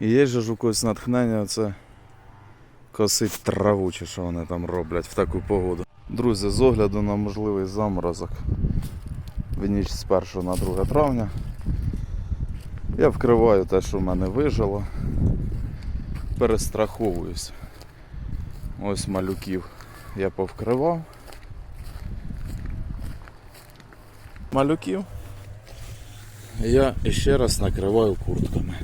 І є ж у когось натхнення це косить траву, чи що вони там роблять в таку погоду. Друзі, з огляду на можливий заморозок в ніч з 1 на 2 травня. Я вкриваю те, що в мене вижило. Перестраховуюсь. Ось малюків я повкривав. Малюків я ще раз накриваю куртками.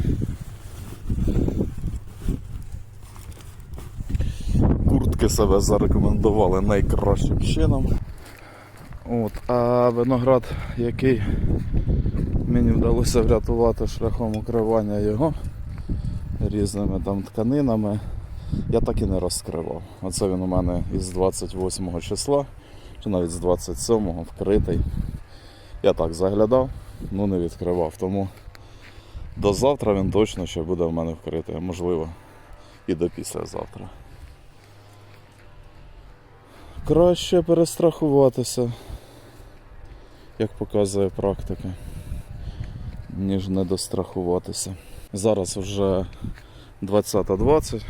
Куртки себе зарекомендували найкращим чином. От, а виноград, який мені вдалося врятувати шляхом укривання його різними там тканинами, я так і не розкривав. Оце він у мене із 28 числа, чи навіть з 27-го вкритий. Я так заглядав, ну не відкривав. Тому до завтра він точно ще буде в мене вкритий, можливо і до післязавтра. Краще перестрахуватися, як показує практика, ніж не дострахуватися. Зараз вже 20.20,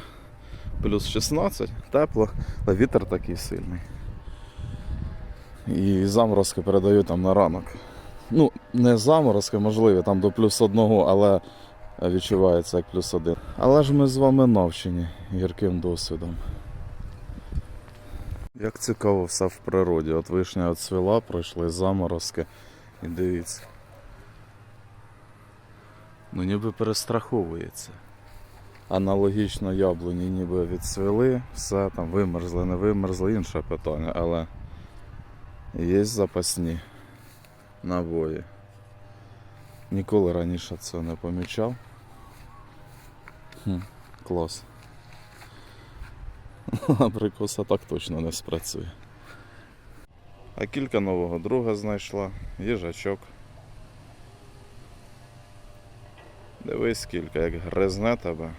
плюс 16, тепло, а вітер такий сильний. І заморозки передають там на ранок. Ну, не заморозки, можливі, там до плюс одного, але відчувається як плюс один. Але ж ми з вами навчені гірким досвідом. Як цікаво все в природі. От вишня отцвіла, пройшли заморозки. І дивіться. Ну ніби перестраховується. Аналогічно яблуні ніби відцвіли, все там вимерзли, не вимерзли, інше питання, але є запасні набої. Ніколи раніше це не помічав. Хм, клас. Абрикоса так точно не спрацює. А кілька нового друга знайшла, їжачок. Дивись скільки, як гризне тебе.